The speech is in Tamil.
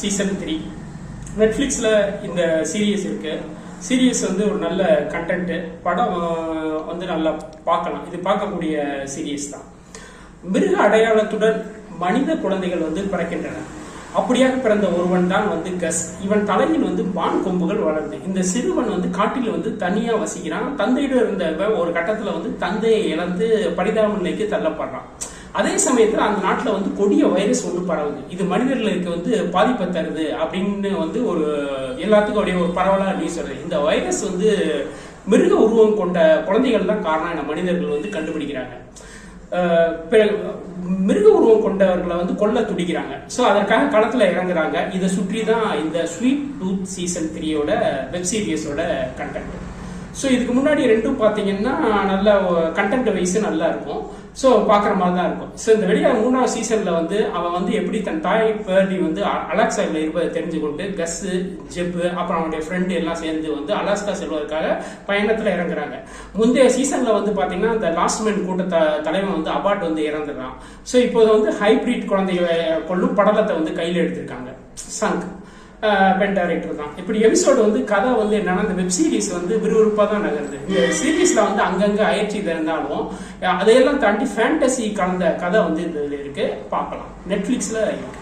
சீசன் த்ரீ நெட்ஃப்ளிக்ஸில் இந்த சீரியஸ் இருக்கு. சீரியஸ் வந்து ஒரு நல்ல கண்டென்ட்டு படம் வந்து நல்லா பார்க்கலாம். இது பார்க்கக்கூடிய சீரியஸ் தான். மிருக அடையாளத்துடன் மனித குழந்தைகள் வந்து பிறக்கின்றன. அப்படியாக பிறந்த ஒருவன் தான் வந்து கஸ். இவன் தலையில் வந்து வான் கொம்புகள் வளர்ந்து இந்த சிறுவன் வந்து காட்டில் வந்து தனியாக வசிக்கிறான். தந்தையிடம் இருந்தவன் ஒரு கட்டத்தில் வந்து தந்தையை இழந்து பரிதாப நிலைக்கு தள்ளப்படுறான். அதே சமயத்தில் அந்த நாட்டில் வந்து கொடிய வைரஸ் ஒன்று பரவுது. இது மனிதர்களுக்கு வந்து பாதிப்பை தருது அப்படின்னு வந்து ஒரு எல்லாத்துக்கும் அப்படியே ஒரு பரவலாக நியூஸ் வருது இந்த வைரஸ் வந்து மிருக உருவம் கொண்ட குழந்தைகள் தான் காரணம் என மனிதர்கள் வந்து கண்டுபிடிக்கிறாங்க. பிறகு மிருக உருவம் கொண்டவர்களை வந்து கொல்ல துடிக்கிறாங்க. ஸோ அதற்காக களத்தில் இறங்குறாங்க. இதை சுற்றி தான் இந்த ஸ்வீட் டூத் சீசன் த்ரீயோட வெப் சீரியஸோட கண்டென்ட் ஸோ இதுக்கு முன்னாடி ரெண்டும் பார்த்தீங்கன்னா நல்ல கண்டென்ட் வைஸ் நல்லா இருக்கும். ஸோ பார்க்குற மாதிரி தான் இருக்கும். ஸோ இந்த வெளியே மூணாவது சீசனில் வந்து அவன் வந்து எப்படி தன் தாய் பேர்டி வந்து அ- அலாஸ்காவில் இருப்பதை தெரிஞ்சு கொண்டு கஸ்ஸு ஜெப்பு அப்புறம் அவனுடைய ஃப்ரெண்டு எல்லாம் சேர்ந்து வந்து அலாஸ்கா செல்வதற்காக பயணத்தில் இறங்குறாங்க. முந்தைய சீசனில் வந்து பார்த்தீங்கன்னா அந்த லாஸ்ட் மேன் கூட்ட த- தலைவன் வந்து அபார்ட் வந்து இறந்துடுறான் ஸோ இப்போது வந்து ஹைபிரிட் குழந்தைய கொள்ளும் படலத்தை வந்து கையில் எடுத்திருக்காங்க. சங்க் பென் டைரக்டர் தான். இப்படி எபிசோடு வந்து கதை வந்து என்னன்னா இந்த வெப் சீரிஸ் வந்து விறுவிறுப்பாக தான் நகருது. இந்த சீரிஸ்ல வந்து அங்கங்கே அயற்சி இருந்தாலும் அதையெல்லாம் தாண்டி ஃபேண்டசி கலந்த கதை வந்து இந்த இருக்கு. பார்க்கலாம். நெட்ஃப்ளிக்ஸில் இருக்கு.